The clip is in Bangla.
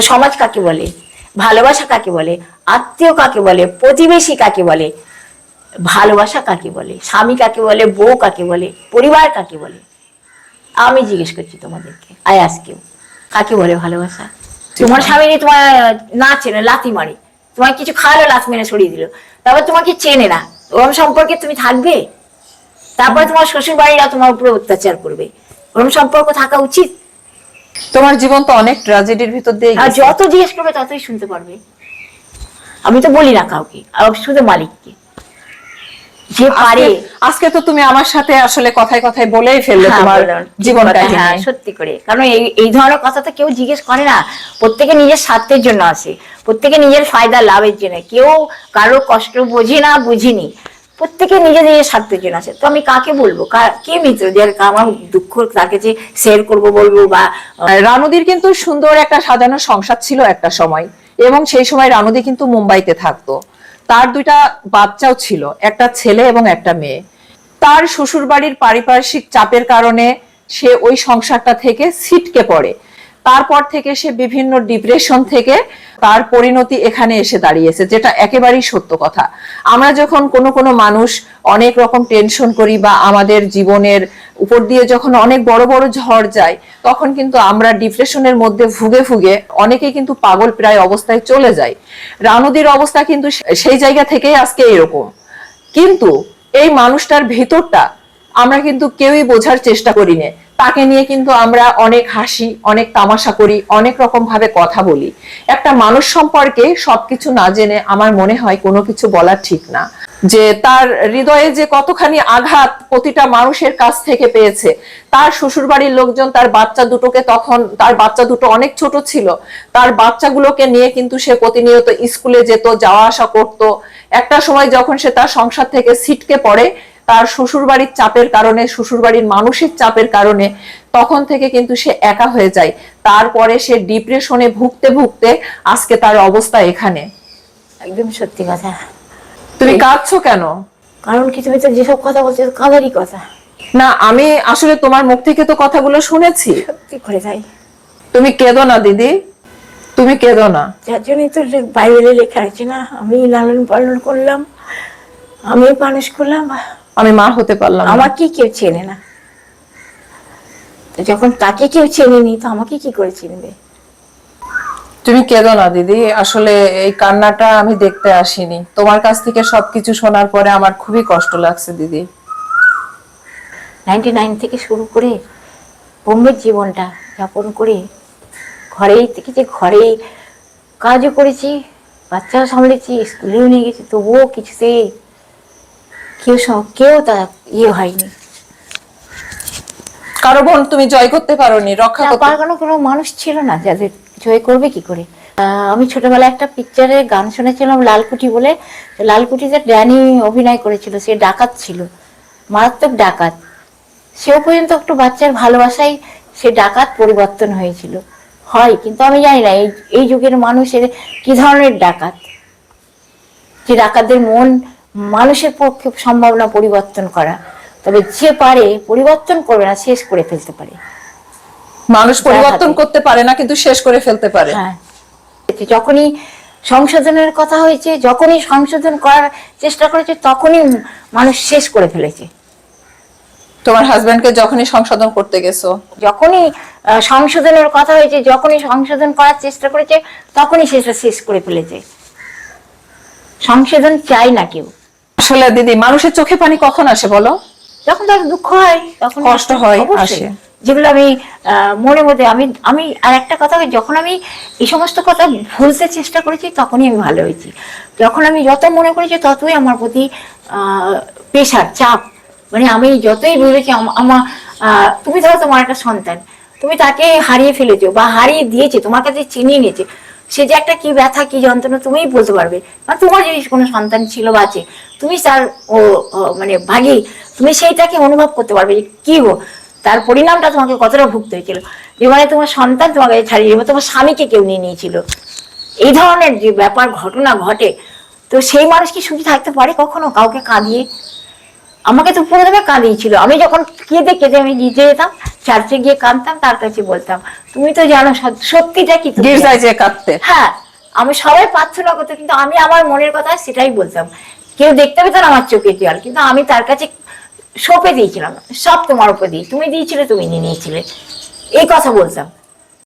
তো সমাজ কাকে বলে? ভালোবাসা কাকে বলে? আত্মীয় কাকে বলে? প্রতিবেশী কাকে বলে? ভালোবাসা কাকে বলে? স্বামী কাকে বলে? বউ কাকে বলে? পরিবার কাকে বলে? আমি জিজ্ঞেস করছি তোমাদেরকে। আয় আজকেও কাকে বলে ভালোবাসা? তোমার স্বামী তোমার না চেনে লাথি মারে তোমার কিছু খাওয়ালো লাথ মেরে সরিয়ে দিল তারপর তোমাকে চেনে না ওরম সম্পর্কে তুমি থাকবে? তারপরে তোমার শ্বশুর বাড়িরা তোমার উপরে অত্যাচার করবে। ওরম সম্পর্ক থাকা উচিত? তোমার জীবন তো অনেক ট্র্যাজেডির ভিতর দিয়ে আর। যত জিজ্ঞেস করবে ততই শুনতে পারবে। আমি তো বলি না কাউকে শুধু মালিককে। যে পারে আজকে- তো তুমি আমার সাথে আসলে কথায় কথায় বলেই ফেললে হ্যাঁ, তোমার বললাম, ঠিক জীবন কথা, কাহিনী হ্যাঁ, সত্যি করে। কারণ এই এই ধরনের কথা তো কেউ জিজ্ঞেস করে না। প্রত্যেকে নিজের স্বার্থের জন্য আসে প্রত্যেকে নিজের ফায়দা লাভের জন্য। কেউ কারোর কষ্ট বোঝে না বুঝিনি। প্রত্যেকে নিজের স্বার্থের জন্য আসে তো আমি কাকে বলব? কা- মিত্র? যে আমার দুঃখ তাকে যে শেয়ার করব বলব বা রানুদির কিন্তু সুন্দর একটা সাজানো সংসার ছিল একটা সময়। এবং সেই সময় রানুদি কিন্তু মুম্বাইতে থাকতো। তার দুইটা বাচ্চাও ছিল, একটা ছেলে এবং একটা মেয়ে। তার শ্বশুর বাড়ির পারিপার্শ্বিক চাপের কারণে সে ওই সংসারটা থেকে ছিটকে পড়ে। তারপর থেকে সে বিভিন্ন ডিপ্রেশন থেকে তার পরিণতি এখানে এসে দাঁড়িয়েছে, যেটা একেবারেই সত্য কথা। আমরা যখন কোনো কোনো মানুষ অনেক রকম টেনশন করি বা আমাদের জীবনের উপর দিয়ে যখন অনেক বড় বড় ঝড় যায়, তখন কিন্তু আমরা ডিপ্রেশনের মধ্যে ভুগে ভুগে অনেকে কিন্তু পাগল প্রায় অবস্থায় চলে যায়। রানুদির অবস্থা কিন্তু সেই জায়গা থেকেই আজকে এরকম। কিন্তু এই মানুষটার ভেতরটা আমরা কিন্তু কেউই বোঝার চেষ্টা করি না তাকে নিয়ে কিন্তু আমরা অনেক হাসি, অনেক তামাশা করি, অনেক রকম ভাবে কথা বলি। একটা মানুষ সম্পর্কে সবকিছু না জেনে আমার মনে হয় কোনো কিছু বলা ঠিক না। যে তার হৃদয়ে যে কতখানি আঘাত প্রতিটা মানুষের কাছ থেকে পেয়েছে, তার শ্বশুরবাড়ির লোকজন, তার বাচ্চা দুটোকে তখন, তার বাচ্চা দুটো অনেক ছোট ছিল, তার বাচ্চাগুলোকে নিয়ে কিন্তু সে প্রতিনিয়ত স্কুলে যেত, যাওয়া আসা করত। একটা সময় যখন সে তার সংসার থেকে ছিটকে পড়ে তার শ্বশুরবাড়ির চাপের কারণে শ্বশুরবাড়ির মানুষের চাপের কারণে তখন থেকে কিন্তু সে একা হয়ে যায়। তারপরে সে ডিপ্রেশনে ভুগতে ভুগতে আজকে তার অবস্থা এখানে। একদম সত্যি কথা। তুমি কাঁদছো কেন? কারণ কি তুমি তো যেসব কথা বলছো কাঁদারই কথা। না আমি আসলে তোমার মুখ থেকে তো কথাগুলো শুনেছি। সত্যি করে তাই। তুমি কেঁদো না দিদি। তুমি কেঁদো না। যার জন্যই তো বাইবেলে লেখা আছে না আমি লালন পালন করলাম আমি মানুষ করলাম আমি মা হতে পারলাম আমাকে কেউ চেনে না। যখন তাকে কেউ চেনেনি তো আমাকে কি করে চিনবে? তুমি কেঁদো না দিদি। আসলে এই কান্নাটা আমি দেখতে আসিনি। তোমার কাছ থেকে সবকিছু শোনার পরে আমার খুবই কষ্ট লাগছে দিদি। নাইনটি নাইন থেকে শুরু করে বোম্বের জীবনটা যাপন করে ঘরেই থেকে যে ঘরে কাজও করেছি বাচ্চাও সামলেছি স্কুলেও নিয়ে গেছি তবুও কিছুতে কেউ কেউ তা ইয়ে হয়নি। কারও বোন তুমি জয় করতে পারোনি রক্ষা করতে পারগানো কোনো মানুষ ছিল না যাদের জয় করবে কি করে? আমি ছোটবেলায় একটা পিকচারে গান শুনেছিলাম লালকুটি বলে। লালকুটিতে ড্যানি অভিনয় করেছিল সে ডাকাত ছিল। মারাত্মক ডাকাত। সেও পর্যন্ত একটু বাচ্চার ভালোবাসায় সে ডাকাত পরিবর্তন হয়েছিল। হয় কিন্তু আমি জানি না এই এই যুগের মানুষের কি ধরনের ডাকাত? যে ডাকাতদের মন মানুষের পক্ষে সম্ভব না পরিবর্তন করা। তবে যে পারে পরিবর্তন করবে না শেষ করে ফেলতে পারে। মানুষ পরিবর্তন করতে পারে না কিন্তু শেষ করে ফেলতে পারে। হ্যাঁ। যখনই সংশোধনের কথা হয়েছে যখনই সংশোধন করার চেষ্টা করেছে তখনই মানুষ শেষ করে ফেলেছে। তোমার হাজবেন্ডকে যখনই সংশোধন করতে গেছো? যখনই সংশোধনের কথা হয়েছে যখনই সংশোধন করার চেষ্টা করেছে তখনই সেটা শেষ করে ফেলেছে। সংশোধন চাই না কেউ। আসলে দিদি মানুষের চোখে পানি কখন আসে বলো? যখন তার দুঃখ হয় তখন কষ্ট হয়, আসে। যেগুলো আমি মনে মধ্যে আমি আমি আর একটা কথা যখন আমি এই সমস্ত কথা ভুলতে চেষ্টা করেছি তখনই আমি ভালো হয়েছি। যখন আমি যত মনে করেছি ততই আমার প্রতি প্রেশার চাপ। মানে আমি যতই ভেবেছি আমার আহ, তুমি ধরো তোমার একটা সন্তান তুমি তাকে হারিয়ে ফেলেছো বা হারিয়ে দিয়েছে তোমার কাছে চিনিয়ে নিয়েছে সে যে একটা কি ব্যথা, কি যন্ত্রণা, তুমিই বলতে পারবে। মানে তোমার যদি কোনো সন্তান ছিল বা আছে, তুমি তার, ও মানে ভাগি, তুমি সেইটাকে অনুভব করতে পারবে যে কি গো, তার পরিণামটা তোমাকে কতটা ভুগতে হয়েছিল। যে মানে তোমার সন্তান তোমাকে ছাড়িয়ে যাবে তোমার স্বামীকে কেউ নিয়ে নিয়েছিল। এই ধরনের যে ব্যাপার, ঘটনা ঘটে, তো সেই মানুষ কি সুখী থাকতে পারে কখনো? কাউকে কাঁদিয়ে আমাকে তো প্রথমে কাঁদিয়েছিল। আমি যখন কেঁদে কেঁদে আমি নিজে যেতাম চার্চে গিয়ে কাঁদতাম তার কাছে বলতাম তুমি তো জানো সত- সত্যিটা কি গির্জায় কাঁদতে। হ্যাঁ আমি সবাই প্রার্থনা করতো কিন্তু আমি আমার মনের কথা সেটাই বলতাম। কেউ দেখতে পেত না আমার চোখে জল কিন্তু আমি তার কাছে সঁপে দিয়েছিলাম সব তোমার উপর দিয়ে। তুমি দিয়েছিলে তুমি নিয়ে নিয়েছিলে। এই কথা বলতাম।